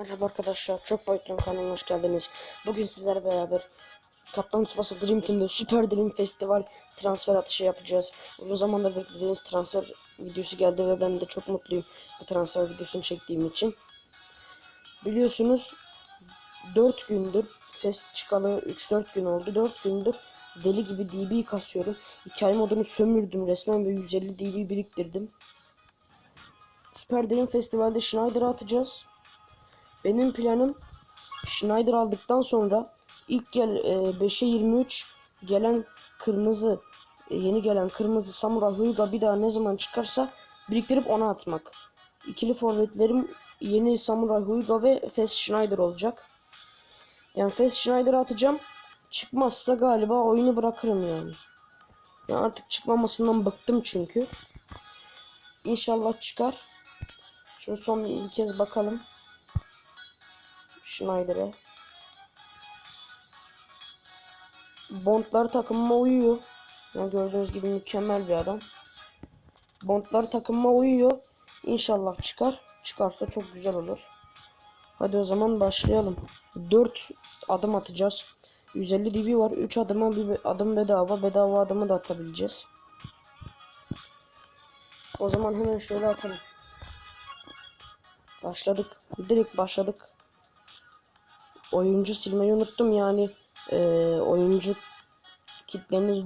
Merhaba arkadaşlar, çok boyutlu kanalıma hoş geldiniz. Bugün sizlerle beraber Kaptan Tsubasa Dream Team'de Süper Dream Festival transfer atışı yapacağız. Uzun zamandır beklediğiniz transfer videosu geldi ve ben de çok mutluyum bu transfer videosunu çektiğim için. Biliyorsunuz 4 gündür fest çıkalı 3-4 gün oldu. 4 gündür deli gibi DB kasıyorum. Hikaye modunu sömürdüm resmen ve 150 DB biriktirdim. Süper Dream Festival'de Schneider'ı atacağız. Benim planım Schneider aldıktan sonra ilk gel e, 5'e 23 gelen kırmızı e, yeni gelen kırmızı Samurai Huyga bir daha ne zaman çıkarsa biriktirip ona atmak. İkili forvetlerim yeni Samurai Huyga ve Fast Schneider olacak. Yani Fast Schneider atacağım. Çıkmazsa galiba oyunu bırakırım yani. yani artık çıkmamasından bıktım çünkü. İnşallah çıkar. Şimdi son bir kez bakalım. Schneider'e. Bondlar takımıma uyuyor. Yani gördüğünüz gibi mükemmel bir adam. Bondlar takımıma uyuyor. İnşallah çıkar. Çıkarsa çok güzel olur. Hadi o zaman başlayalım. 4 adım atacağız. 150 DB var. 3 adıma bir adım bedava. Bedava adımı da atabileceğiz. O zaman hemen şöyle atalım. Başladık. Direkt başladık oyuncu silmeyi unuttum yani. E, oyuncu kitlemiz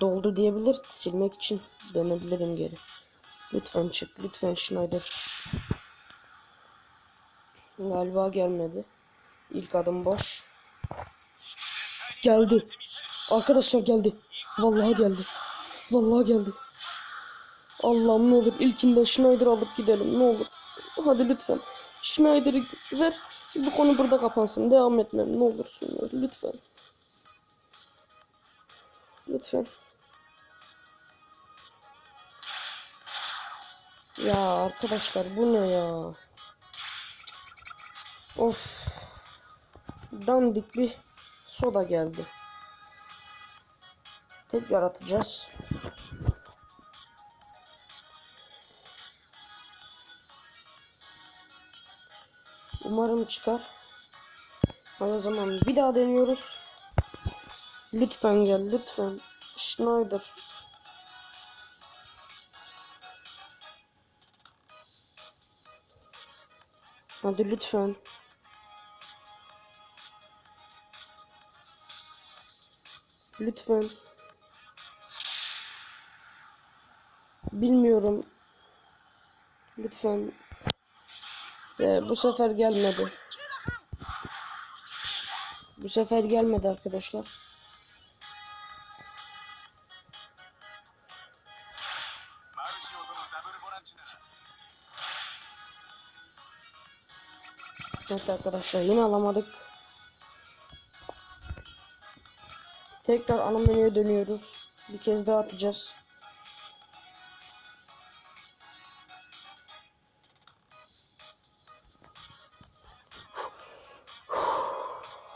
doldu diyebilir. Silmek için dönebilirim geri. Lütfen çık lütfen Schneider. Galiba gelmedi. İlk adım boş. Geldi. Arkadaşlar geldi. Vallahi geldi. Vallahi geldi. Allah'ım ne olur ilkinde Schneider alıp gidelim ne olur. Hadi lütfen Schneider'ı ver bu konu burada kapansın. Devam etmem ne olursun. Lütfen. Lütfen. Ya arkadaşlar bu ne ya? Of. Dandik bir soda geldi. Tekrar atacağız. Umarım çıkar. Hadi o zaman bir daha deniyoruz. Lütfen gel lütfen. Schneider. Hadi lütfen. Lütfen. Bilmiyorum. Lütfen. Ve bu sefer gelmedi. Bu sefer gelmedi arkadaşlar. Evet arkadaşlar yine alamadık. Tekrar ana menüye dönüyoruz. Bir kez daha atacağız.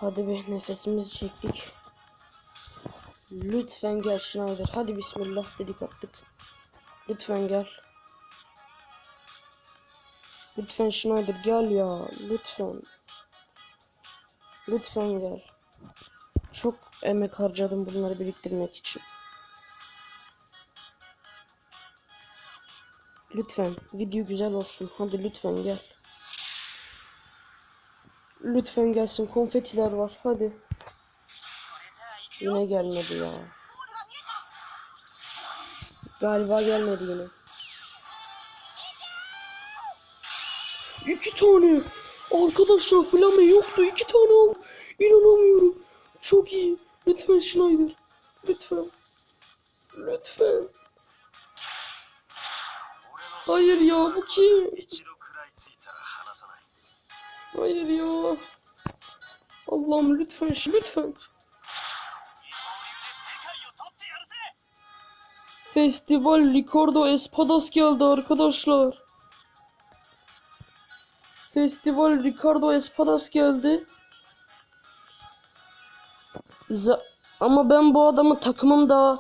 Hadi bir nefesimizi çektik. Lütfen gel Schneider. Hadi bismillah dedik attık. Lütfen gel. Lütfen Schneider gel ya. Lütfen. Lütfen gel. Çok emek harcadım bunları biriktirmek için. Lütfen video güzel olsun. Hadi lütfen gel. Lütfen gelsin. Konfetiler var. Hadi. Yine gelmedi ya. Galiba gelmedi yine. İki tane. Arkadaşlar flame yoktu. İki tane aldı. İnanamıyorum. Çok iyi. Lütfen Schneider. Lütfen. Lütfen. Hayır ya bu kim? Hayır ya. Allah'ım lütfen lütfen. Festival Ricardo Espadas geldi arkadaşlar. Festival Ricardo Espadas geldi. Z ama ben bu adamı takımım daha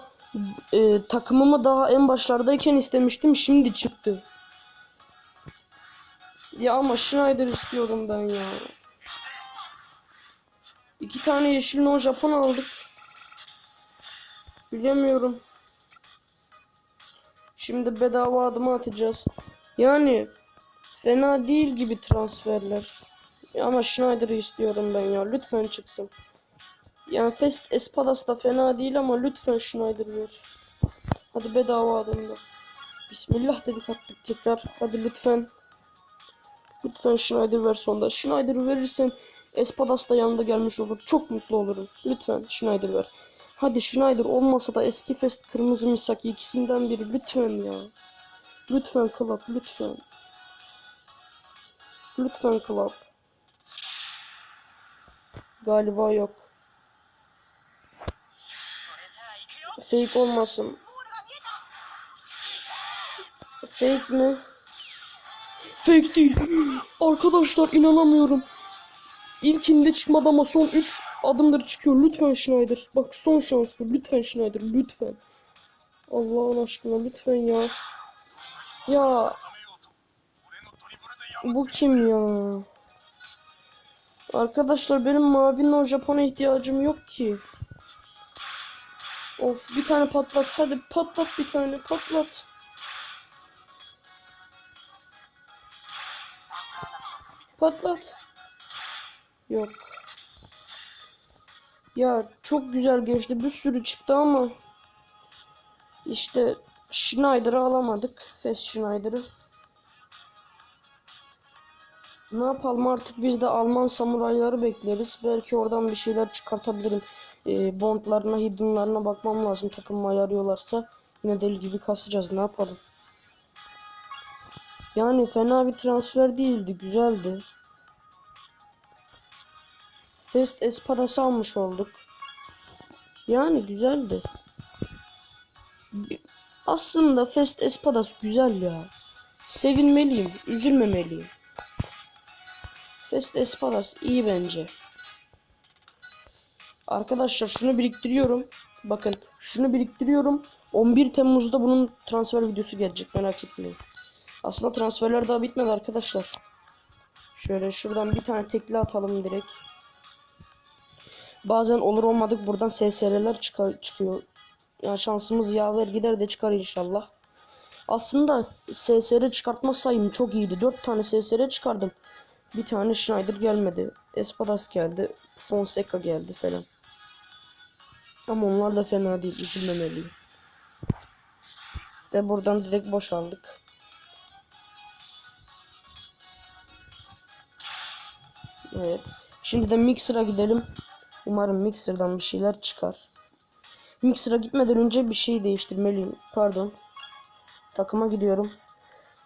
e, takımımı daha en başlardayken istemiştim. Şimdi çıktı. Ya ama Schneider istiyorum ben ya. İki tane yeşil no Japon aldık. Bilemiyorum. Şimdi bedava adımı atacağız. Yani fena değil gibi transferler. Ya ama Schneider'ı istiyorum ben ya. Lütfen çıksın. Yani Fest Espadas da fena değil ama lütfen Schneider ver. Hadi bedava adımda. Bismillah dedik attık tekrar. Hadi lütfen. Lütfen Schneider ver sonda. Schneider verirsen Espadas da yanında gelmiş olur. Çok mutlu olurum. Lütfen Schneider ver. Hadi Schneider olmasa da eski Fest Kırmızı Misaki ikisinden biri. Lütfen ya. Lütfen Club lütfen. Lütfen Club. Galiba yok. Fake olmasın. Fake mi? Fake değil. Arkadaşlar inanamıyorum. İlkinde çıkmadı ama son 3 adımları çıkıyor. Lütfen Schneider. Bak son şans bu. Lütfen Schneider. Lütfen. Allah'ın aşkına lütfen ya. Ya. Bu kim ya? Arkadaşlar benim mavi no Japon'a ihtiyacım yok ki. Of bir tane patlat. Hadi patlat bir tane patlat. Patlat. Yok. Ya çok güzel geçti. Bir sürü çıktı ama işte Schneider'ı alamadık. Fast Schneider'ı. Ne yapalım artık biz de Alman samurayları bekleriz. Belki oradan bir şeyler çıkartabilirim. Ee, bondlarına, hiddenlarına bakmam lazım. Takım ayarıyorlarsa yine deli gibi kasacağız. Ne yapalım? Yani fena bir transfer değildi. Güzeldi. Fest Espadası almış olduk. Yani güzeldi. Aslında Fest Espadas güzel ya. Sevinmeliyim, üzülmemeliyim. Fest Espadas iyi bence. Arkadaşlar şunu biriktiriyorum. Bakın şunu biriktiriyorum. 11 Temmuz'da bunun transfer videosu gelecek merak etmeyin. Aslında transferler daha bitmedi arkadaşlar. Şöyle şuradan bir tane tekli atalım direkt. Bazen olur olmadık buradan SSR'ler çıkar, çıkıyor. Yani şansımız yaver gider de çıkar inşallah. Aslında SSR çıkartma sayım çok iyiydi. 4 tane SSR çıkardım. Bir tane Schneider gelmedi. Espadas geldi. Fonseca geldi falan. Ama onlar da fena değil. Üzülmemeliyim. Ve buradan direkt boşaldık. Evet. Şimdi de Mixer'a gidelim. Umarım Mixer'dan bir şeyler çıkar. Mixer'a gitmeden önce bir şey değiştirmeliyim. Pardon. Takıma gidiyorum.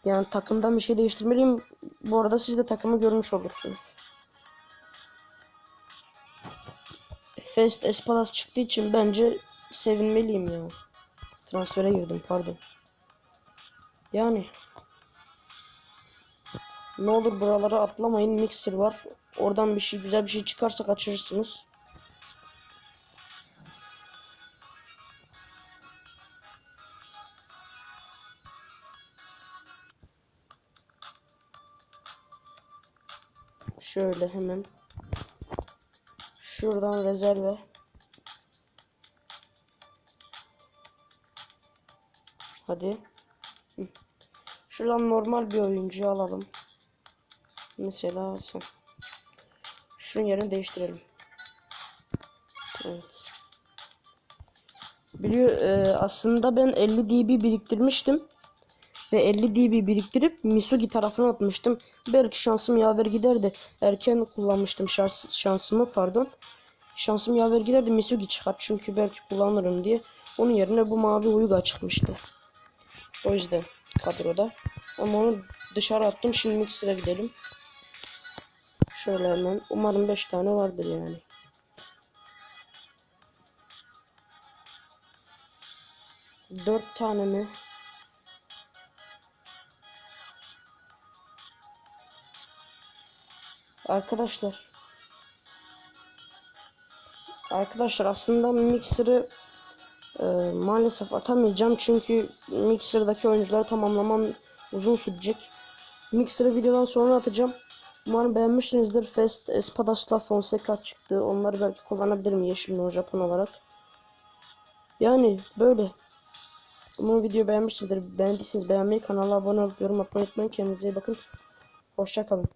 Yani takımdan bir şey değiştirmeliyim. Bu arada siz de takımı görmüş olursunuz. Fest Espadas çıktığı için bence sevinmeliyim ya. Transfere girdim pardon. Yani ne olur buralara atlamayın. Mixer var. Oradan bir şey güzel bir şey çıkarsa kaçırırsınız. Şöyle hemen şuradan rezerve Hadi. Şuradan normal bir oyuncuyu alalım. Mesela sen. Şunun yerini değiştirelim. Evet. Biliyor e, aslında ben 50 dB biriktirmiştim. Ve 50 dB biriktirip Misugi tarafına atmıştım. Belki şansım yaver giderdi. Erken kullanmıştım şans, şansımı pardon. Şansım yaver giderdi Misugi çıkar. Çünkü belki kullanırım diye. Onun yerine bu mavi Uyga çıkmıştı. O yüzden kadroda. Ama onu dışarı attım. Şimdi Mixer'a gidelim. Şöyle. Umarım 5 tane vardır yani. Dört tane mi? Arkadaşlar. Arkadaşlar aslında Mixer'ı e, maalesef atamayacağım çünkü Mixer'daki oyuncuları tamamlamam uzun sürecek. Mixer'ı videodan sonra atacağım. Umarım beğenmişsinizdir. Fest Espadasla Fonseca çıktı. Onları belki kullanabilirim Yeşil No Japon olarak. Yani böyle. Umarım video beğenmişsinizdir. Beğendiyseniz beğenmeyi, kanala abone olup yorum atmayı unutmayın. Kendinize iyi bakın. Hoşçakalın.